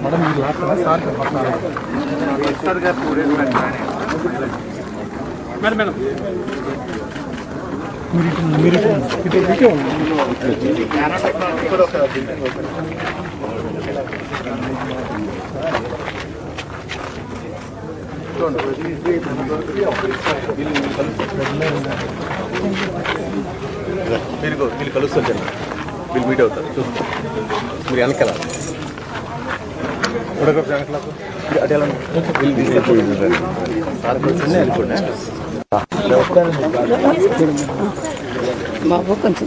Madam మీరు last sir madam madam మీరు ఇటు మీరు ఇటు ఇటు మీరు వీళ్ళు కలుస్తారు జనం. వీళ్ళు మీట్ అవుతారు. చూస్తారు మీరు వెనకాల బాబు కొంచెం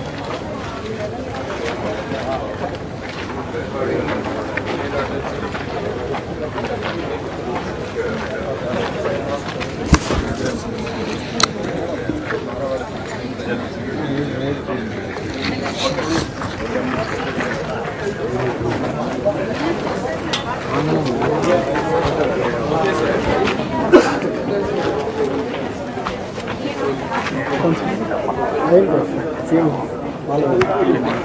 ఉన్నా మేడం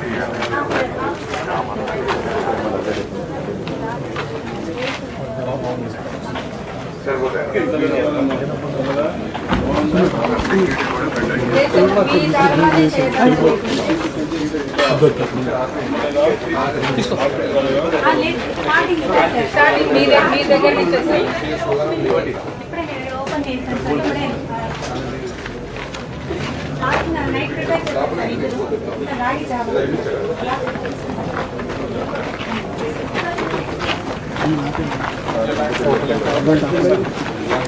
మీ దగ్గర నుంచి వస్తాయి నేను ఓపెన్ నైట్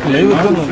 没有这种。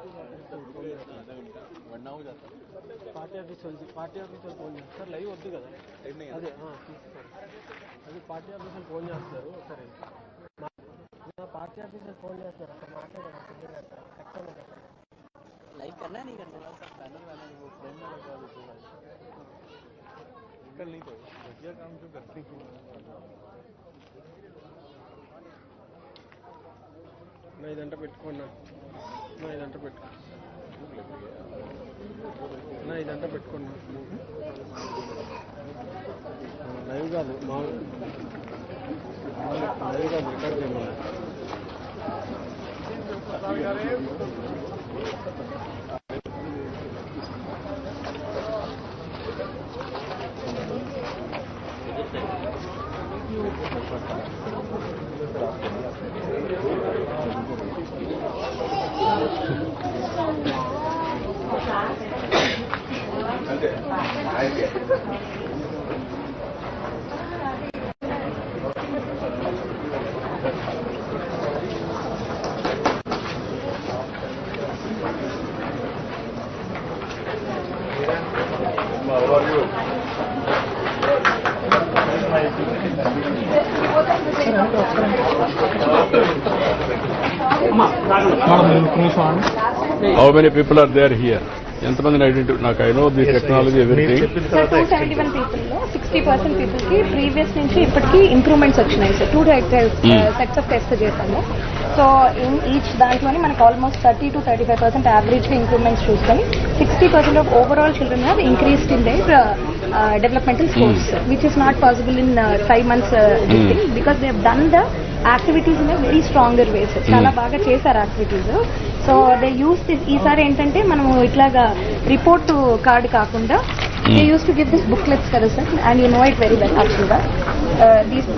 చేస్తాను సార్ ఇది రాగి జావా పార్టీ ఆఫీస్ వాళ్ళు పార్టీ ఆఫీస్ వాళ్ళు ఫోన్ చేస్తారు. లైవ్ వద్దు కదా అదే ఆ, తీసుకోండి అది పార్టీ ఆఫీస్ వాళ్ళు ఫోన్ చేస్తారు ఒకసారి మా పార్టీ ఆఫీసర్ ఫోన్ చేస్తారు అక్కడ మాట్లాడారు లైక్ అన్నా నీకు ఇక్కడ నా ఇదంట పెట్టుకున్నా నా ఇదంట పెట్టుకో. ఇదంట పెట్టుకున్నా లైవ్ కాదు మా లైవ్ కాదు రికార్డ్ చేయమన్నా. galera. How many people are there here ఎంతమందిని ఐడెంటిఫై నాకు I know the technology everything sir two seventy one పీపుల్లో sixty percent పీపుల్కి ప్రీవియస్ నుంచి ఇప్పటికి ఇంప్రూవ్మెంట్స్ వచ్చినాయి. Sir two sets of test చేశాము. సో ఇన్ ఈచ్ దాంట్లోని మనకు almost thirty to thirty five percent యావరేజ్గా ఇంప్రూవ్మెంట్స్ చూసుకొని sixty percent of overall children have increased in their developmental scores which is not possible in five months because they done the activities in very stronger ways చాలా బాగా చేశారు activities so they use this ఈసారి ఏంటంటే మనము ఇట్లాగా report card కాకుండా they use to give this booklets కదా sir and you know it very well యాక్చువల్గా these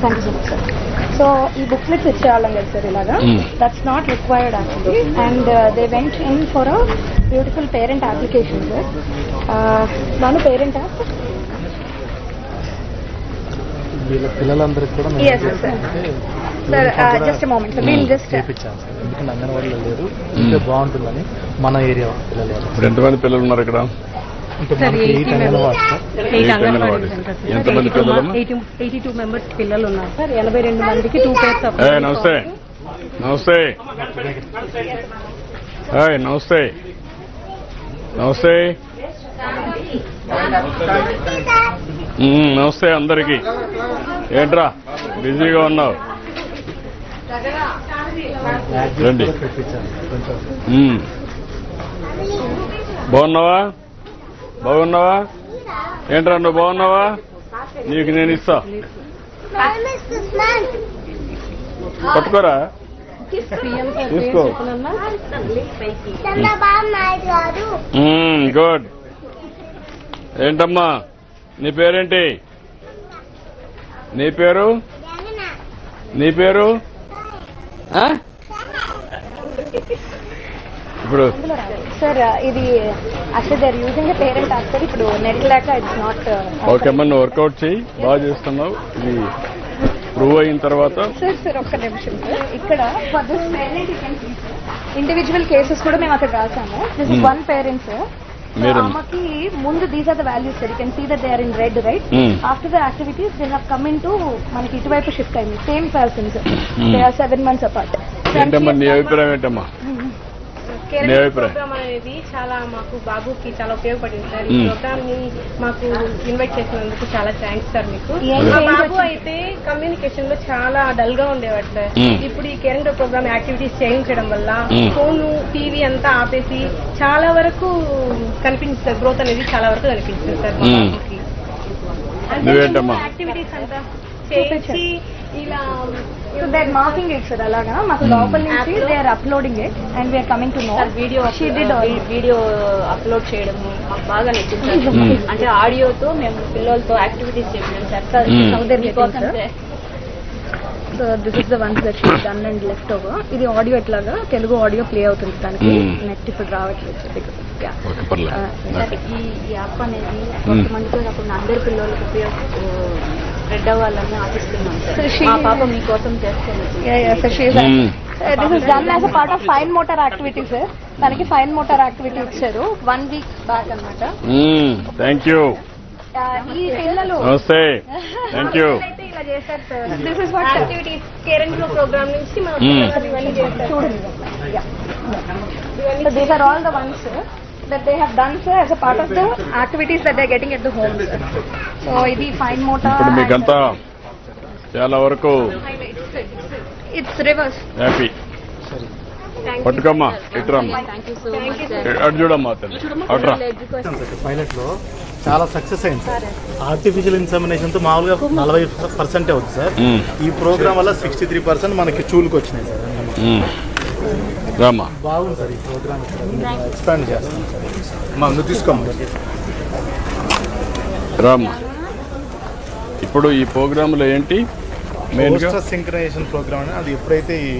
thank you so much sir so ఈ బుక్లెట్స్ ఇచ్చేవాళ్ళం కదా సార్ ఇలాగా. That's not required actually and they went in for a beautiful parent application sir నాను parent app వీళ్ళ పిల్లలందరికీ కూడా మేము Yes, sir. Sir just moment sir వీళ్ళు జస్ట్ చేయించాం సార్. ఎందుకంటే అంగన్వాడీలో లేరు ఇంకా బాగుంటుందని మన ఏరియా పిల్లలు ఇప్పుడు ఎంతమంది పిల్లలు ఉన్నారు ఇక్కడ? ఇంకా మనకి eight anganwadi sir. Eight anganwadi. ఎంతమంది పిల్లలు ఎయిటీ టూ మెంబర్స్ పిల్లలు ఉన్నారు. సార్ ఎనభై రెండు మందికి టూ పేర్స్ నమస్తే. నమస్తే. హాయ్ నమస్తే. నమస్తే. నమస్తే అందరికి. ఏంట్రా? బిజీగా ఉన్నావు. రండి. బాగున్నావా? బాగున్నావా? ఏంట్రా నువ్వు బాగున్నావా? నీకు నేను ఇస్తా. పట్టుకోరా. తీసుకో. గుడ్. ఏంటమ్మా? నీ పేరేంటి? నీ పేరు? నీ పేరు? ఇప్పుడు సార్ ఇది అసలు దర్ యూజింగ్ పేరెంట్ సార్. ఇప్పుడు నెట్ లేక ఇట్స్ నాట్ ఓకే అమ్మా నువ్వు వర్కౌట్ చేయి. బాగా చేస్తున్నావు. ఇది ప్రూవ్ అయిన తర్వాత సార్ సార్ ఒక్క నిమిషం సార్. ఇక్కడ ఇండివిజువల్ కేసెస్ కూడా మేము అక్కడ రాసాము. దిస్. వన్ పేరెంట్స్ ఆమెకి ముందు these are the values sir you can see that they are in red right Hmm. After the activities they have come in to మనకి ఇటువైపు షిఫ్ట్ అయింది. Same persons they are seven months apart ఏంటమ్మా నీ అభిప్రాయం ఏంటమ్మా? అభిప్రాయం programme అనేది చాలా మాకు బాబుకి చాలా ఉపయోగపడింది సార్ ఈ. ప్రోగ్రామ్ని మాకు ఇన్వైట్ చేసినందుకు చాలా థ్యాంక్స్ సార్ మీకు మా బాబు? అయితే కమ్యూనికేషన్లో చాలా డల్గా ఉండేవాడు సార్. ఇప్పుడు ఈ కేరింగ్ ప్రోగ్రామ్ యాక్టివిటీస్ చేయించడం వల్ల. ఫోన్ టీవీ అంతా ఆపేసి చాలా వరకు కనిపించింది సార్ గ్రోత్ అనేది చాలా వరకు కనిపించింది సార్ మా. బాబుకి యాక్టివిటీస్ అంతా చేయించి ఇలా so they are marking it sir అలాగా. మాకు లోపల నుంచి they are uploading it and we're coming to know video video upload చేయడం మాకు బాగా నచ్చింది. మ్మ్. అంటే ఆడియోతో మేము పిల్లలతో యాక్టివిటీస్ చేసినాం sir. So this is the ones that she done and left over ఇది ఆడియో ఎట్లాగా? తెలుగు ఆడియో ప్లే అవుతుంది దానికి. Hmm. నెట్ ఇప్పుడు రావట్లేదు Uh, ఈ యాప్ అనేది కొంతమందితో అందరి పిల్లలకు ఉపయోగ స్ప్రెడ్ అవ్వాలని ఆశిస్తున్నాం సార్. పాప మీకోసం చేస్తుంది. Hmm. this is done as a part of fine motor activity sir. తనకి ఫైన్ మోటార్ యాక్టివిటీ ఇచ్చారు. వన్ వీక్ బ్యాక్ అనమాట థ్యాంక్ యూ ఈ పిల్లలు నమస్తే. థ్యాంక్ యూ అయితే ఇలా చేశారు sir. This is what activities caring program నుంచి మా మ్మ్. పిల్లలు ఇవన్నీ చేస్తారు చూడండి. So these are all the ones that they have done sir as a part of the activities that they're getting at the home sir. So ఇది fine motor ఇప్పుడు మీకంతా చాలా వరకు ఇట్స్ రివర్స్ హ్యాపీ పట్టుకమ్మా ఇట్రమ్మా. అటు చూడమ్మా అట్రా పైలట్లో చాలా సక్సెస్ అయింది సార్ ఆర్టిఫిషియల్ ఇన్సమినేషన్తో మామూలుగా నలభై పర్సెంటే అవుతుంది సార్. ఈ ప్రోగ్రామ్ వల్ల సిక్స్టీ త్రీ పర్సెంట్ మనకి చూలుకు వచ్చినాయి సార్ మ్మ్. రామ్మా బాగుంది సార్ ఈ ప్రోగ్రామ్ ఎక్స్పాండ్ చేస్తాం. సార్ మా నువ్వు తీసుకోమ్మా. రామ్మా ఇప్పుడు ఈ ప్రోగ్రాంలో ఏంటి? మెయిన్గా పోస్టర్ సింక్రనైజేషన్ ప్రోగ్రామ్ అని అది ఎప్పుడైతే ఈ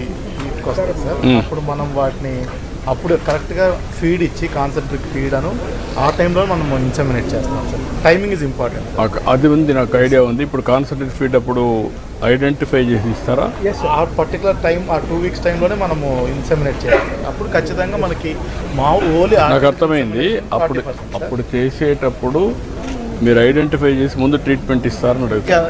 సార్. అప్పుడు మనం వాటిని అప్పుడు కరెక్ట్గా ఫీడ్ ఇచ్చి కాన్సన్ట్రేట్ ఫీడ్ అను ఆ టైంలో మనం ఇన్సమినేట్ చేస్తాం సార్ టైమింగ్ ఇస్ ఇంపార్టెంట్ అది ఉంది నాకు ఐడియా ఉంది. ఇప్పుడు కాన్సన్ట్రేట్ ఫీడ్ అప్పుడు ఐడెంటిఫై చేసి ఇస్తారా? ఎస్ ఆ పర్టికులర్ టైం ఆ టూ వీక్స్ టైంలోనే మనము ఇన్సమినేట్ చేయాలి. అప్పుడు ఖచ్చితంగా మనకి మా ఓన్లీ నాకు అర్థమైంది. అప్పుడు అప్పుడు చేసేటప్పుడు మీరు ఐడెంటిఫై చేసి ముందు ట్రీట్మెంట్ ఇస్తారని సార్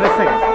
blessings.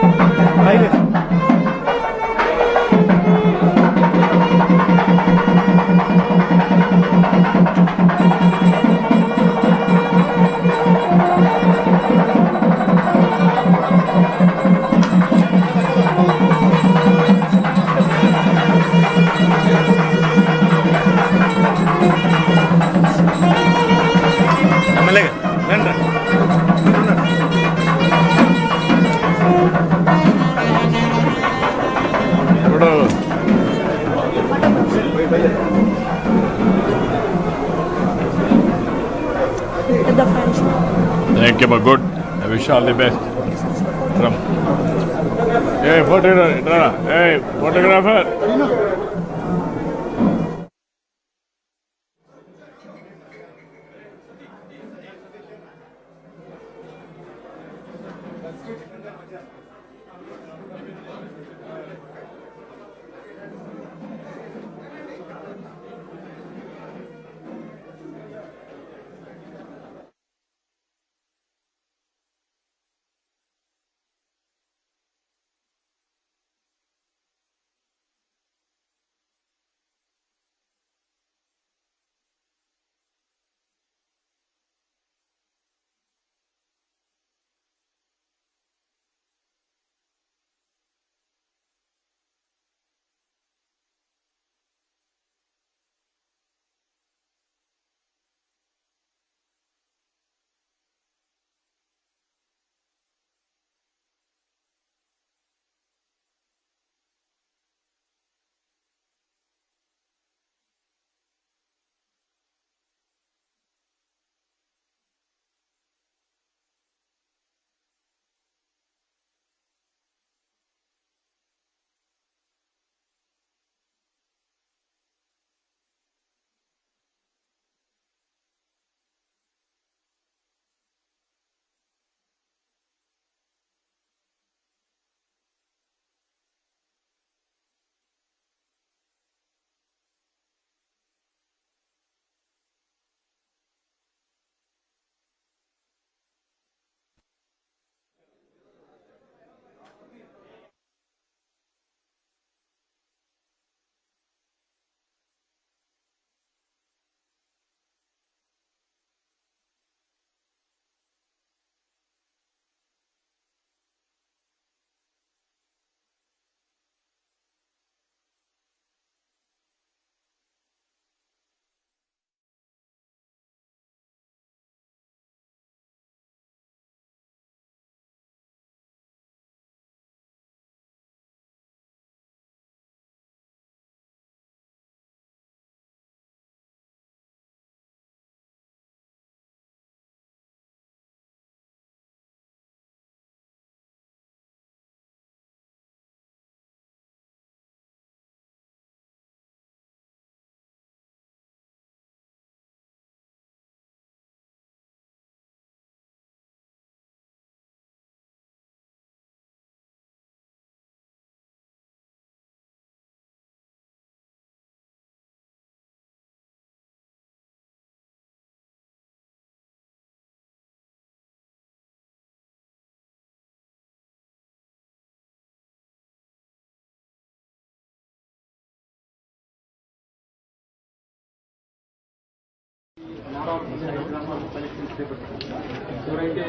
ఎవరైతే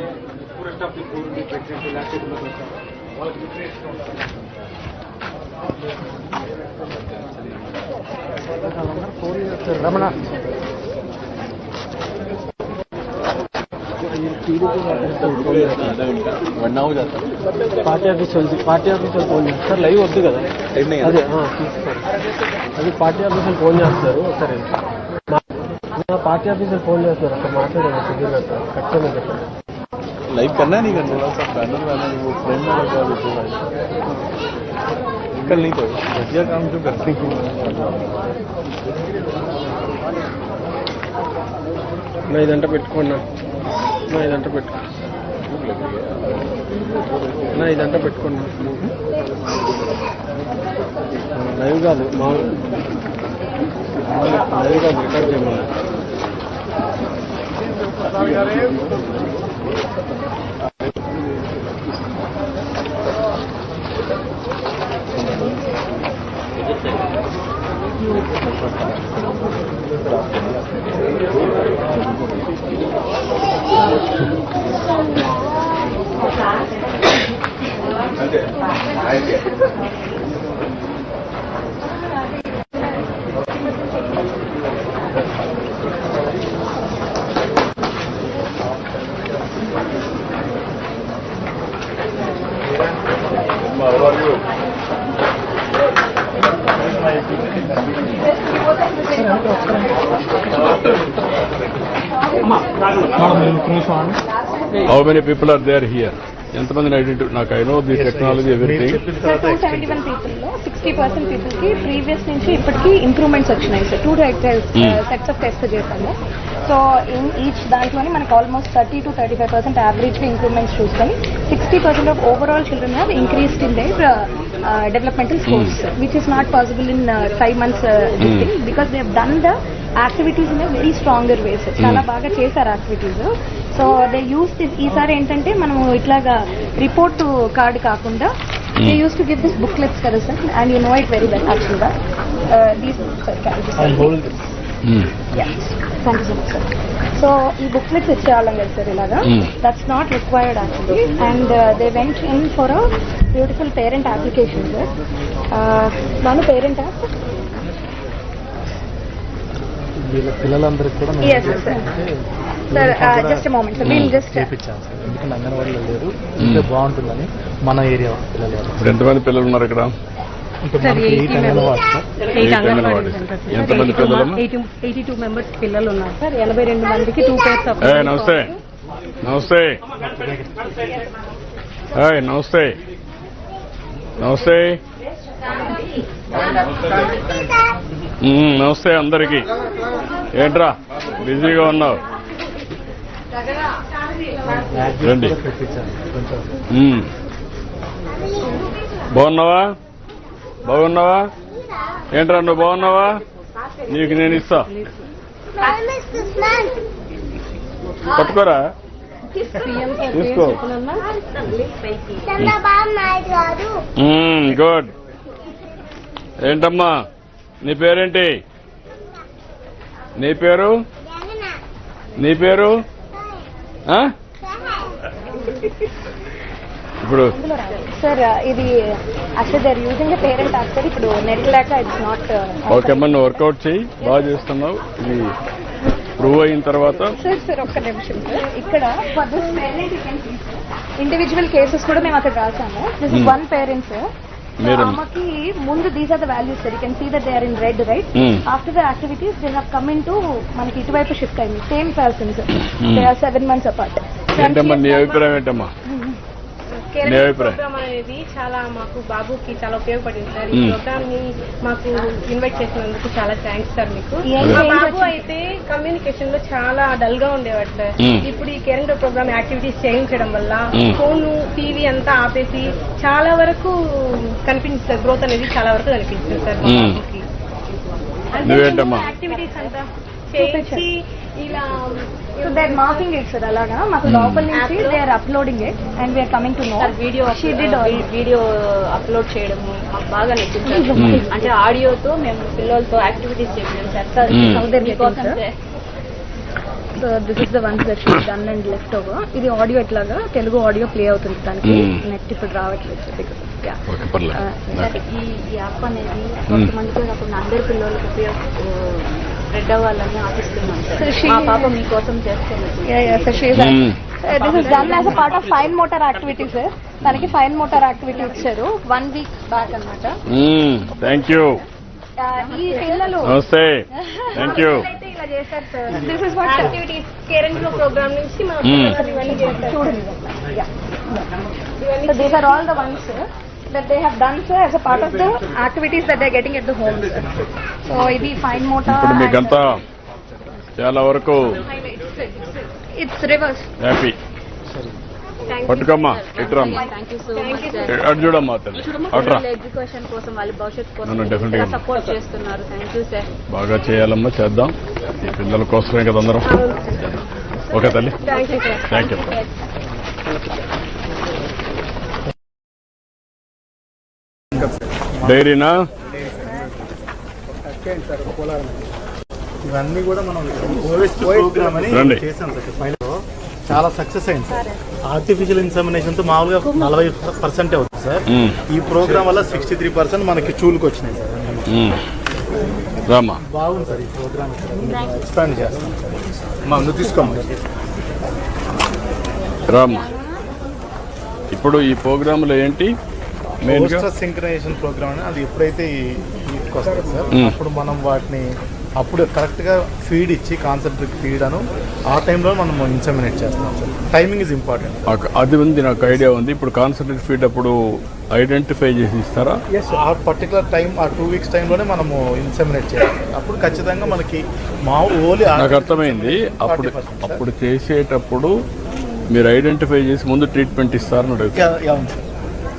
purest of the poor pregnant లేకపోతే వాళ్ళకి రమణ వన్ అవర్ చేస్తాను పార్టీ ఆఫీస్ వాళ్ళు పార్టీ ఆఫీస్ ఫోన్ చేస్తారు. లైవ్ వద్దు కదా. అదే తీసుకోండి. అది పార్టీ ఆఫీస్ ఫోన్ చేస్తారు. సరే. మా పార్టీ ఆఫీస్ వాళ్ళు ఫోన్ చేస్తారు అక్కడ మాట్లాడారు సుధీర్ గారితో ఖచ్చితంగా చెప్పండి लाइव करना नहीं करना थोड़ा सा पैनल वाला वो फ्रेम में लगा देते भाई कल नहीं तो बढ़िया काम जो करते हैं నా ఇదంతా పెట్టుకున్నా నా ఇదంతా పెట్టుకో నా ఇదంతా పెట్టుకున్నా లైవ్ కాదు మామూలు లైవ్ కాదు రికార్డ్ చేయమన్నా how many people are there here ఎంతమందిని ఐడెంటిఫై నాకు I know the technology everything sir తర్వాత టూ సెవెంటీ వన్ పీపుల్లో సిక్స్టీ పర్సెంట్ పీపుల్కి ప్రీవియస్ నుంచి ఇప్పటికి ఇంప్రూవ్మెంట్స్ వచ్చినాయి sir two sets of test చేసాము సో ఇన్ ఈచ్ దాంట్లోనే మనకు almost thirty to thirty five percent యావరేజ్గా ఇంప్రూవ్మెంట్స్ చూస్తాం. Sixty percent of overall children have increased in their developmental scores which is not possible in five months because they done the activities in very stronger ways చాలా బాగా చేశారు activities so they use this ఈసారి ఏంటంటే మనము ఇట్లాగా report card కాకుండా they use to give this booklets కదా sir and you know it very well actually. These thank you so much sir so ఈ బుక్లెట్స్ ఇచ్చేవాళ్ళం కదా సార్ ఇలాగా. That's not required actually and they went in for a beautiful parent application sir మన parent app పిల్లలందరికీ కూడా sir. We'll just- చేపించాం sir ఎందుకంటే అంగన్వాడీలో లేరు. ఉంటే బాగుంటుందని మన ఏరియా పిల్లలు. ఇప్పుడు ఎంతమంది పిల్లలు ఉన్నారు ఇక్కడ? ఇంకా ఎయిట్ సార్. ఎంతమంది పిల్లలు టూ మెంబర్స్ పిల్లలు ఉన్నారు సార్. ఎనభై రెండు మందికి టూ పేర్స్ ఏ నమస్తే. నమస్తే. నమస్తే. నమస్తే. నమస్తే అందరికి. ఏంట్రా? బిజీగా ఉన్నావు. రండి. బాగున్నావా? బాగున్నావా? ఏంట్రా నువ్వు బాగున్నావా? నీకు నేను ఇస్తా. పట్టుకోరా? తీసుకో. గుడ్. ఏంటమ్మా? నీ పేరేంటి? నీ పేరు? నీ పేరు? ఇప్పుడు సార్ ఇది అసలు they're using the parent app sir ఇప్పుడు నెట్ లేక ఇట్స్ నాట్ ఓకే అమ్మా నువ్వు వర్కౌట్ చేయి బాగా చేస్తున్నావు. ఇది ప్రూవ్ అయిన తర్వాత. సార్ సార్ ఒక్క నిమిషం సార్ ఇక్కడ ఇండివిజువల్ కేసెస్ కూడా మేము అక్కడ రాసాము. దిస్. వన్ పేరెంట్ సార్ మీరు ముందు these are the values sir you can see that they are in red right. After the activities they have come in to మనకి ఇటువైపు షిఫ్ట్ అయింది. Same persons they are seven months apart ఏంటమ్మా నీ అభిప్రాయం ఏంటమ్మా? నీ అభిప్రాయం ప్రోగ్రామ్ అనేది చాలా మాకు బాబుకి చాలా ఉపయోగపడింది సార్ ఈ. ప్రోగ్రామ్ని మాకు ఇన్వైట్ చేసినందుకు చాలా థ్యాంక్స్ సార్ మీకు మా బాబు? అయితే కమ్యూనికేషన్లో చాలా డల్గా ఉండేవాడు సార్. ఇప్పుడు ఈ కేరింగ్ ప్రోగ్రామ్ యాక్టివిటీస్ చేయించడం వల్ల. ఫోన్ టీవీ అంతా ఆపేసి చాలా వరకు కనిపించింది సార్ గ్రోత్ అనేది చాలా వరకు కనిపించింది సార్ మా. బాబుకి? యాక్టివిటీస్ అంతా చేయించి ఇలా so they are marking it sir అలాగా? మాకు లోపల నుంచి they are uploading it and we are coming to know video she did video upload చేయడం మాకు బాగా నచ్చింది. మ్మ్. అంటే ఆడియోతో మేము పిల్లలతో యాక్టివిటీస్ చేసాం సార్ మీకోసం so this is the ones that she done and left over ఇది ఆడియో ఎట్లాగా? తెలుగు ఆడియో ప్లే అవుతుంది దానికి. Hmm. నెట్ ఇప్పుడు రావట్లేదు బికాస్ ఓకే పర్లేదు. సార్ ఈ యాప్ అనేది కొంతమందికి కాకుండా అందరి పిల్లలకి ఉపయోగ స్ప్రెడ్ అవ్వాలని ఆశిస్తున్నాం సార్. మా పాప మీకోసం Hmm. This is done as a part of fine motor activity sir తనకి ఫైన్ మోటార్ యాక్టివిటీ ఇచ్చారు. వన్ వీక్ బ్యాక్ అన్నమాట. థ్యాంక్ యూ Uh, ఈ పిల్లలు నమస్తే థ్యాంక్ యూ అయితే ఇలా చేశారు sir this is what activities caring flow program నుంచి మా Hmm. పిల్లలు ఇవన్నీ చేస్తారు చూడండి. Are all the ones sir, that they have done sir as a part of the activities that they are getting at the home. Sir. So ఇది fine motor. ఇప్పుడు మీకంతా చాలా వరకు and it's reverse. హ్యాపీ పట్టుకోమ్మా ఇటురమ్మా. Thank you so much sir అటు చూడమ్మా తల్లి అట్రా education కోసం వాళ్ళ భవిష్యత్తు కోసం సపోర్ట్ చేస్తున్నారు. థ్యాంక్ యూ సార్ బాగా చేయాలమ్మా చేద్దాం. ఈ పిల్లల కోసమే కదా అందరం. ఓకే తల్లి. Thank you sir thank you డైరీనా? ఇవన్నీ కూడా మనం ప్రోగ్రామ్ అని రండి. చేసాం సార్. ఫైనల్ చాలా సక్సెస్ అయింది సార్. ఆర్టిఫిషియల్ ఇన్సమినేషన్తో మామూలుగా నలభై పర్సెంట్ అవుతుంది సార్. ఈ ప్రోగ్రామ్ వల్ల సిక్స్టీ త్రీ పర్సెంట్ మనకి చూలుకు వచ్చినాయి సార్. బాగుంది సార్ ఈ ప్రోగ్రామ్ ఎక్స్పాండ్ చేస్తాం. నువ్వు తీసుకోమ్మా. రామ్మా ఇప్పుడు ఈ ప్రోగ్రాంలో ఏంటి? మెయిన్గా? సింక్రనైజేషన్ ప్రోగ్రామ్ అని అది ఎప్పుడైతే వీటికి వస్తుంది సార్. అప్పుడు మనం వాటిని అప్పుడు కరెక్ట్గా ఫీడ్ ఇచ్చి కాన్సన్ట్రేట్ ఫీడ్ అను ఆ టైంలో మనం ఇన్సమినేట్ చేస్తాం సార్. టైమింగ్ ఇస్ ఇంపార్టెంట్ అది ఉంది నాకు ఐడియా ఉంది. ఇప్పుడు కాన్సన్ట్రేట్ ఫీడ్ అప్పుడు ఐడెంటిఫై చేసి ఇస్తారా? ఆ పర్టికులర్ టైం ఆ టూ వీక్స్ టైంలోనే మనము ఇన్సమినేట్ చేయాలి. అప్పుడు ఖచ్చితంగా మనకి మా ఓన్లీ నాకు అర్థమైంది. అప్పుడు అప్పుడు చేసేటప్పుడు మీరు ఐడెంటిఫై చేసి ముందు ట్రీట్మెంట్ ఇస్తారని అడుగుతాను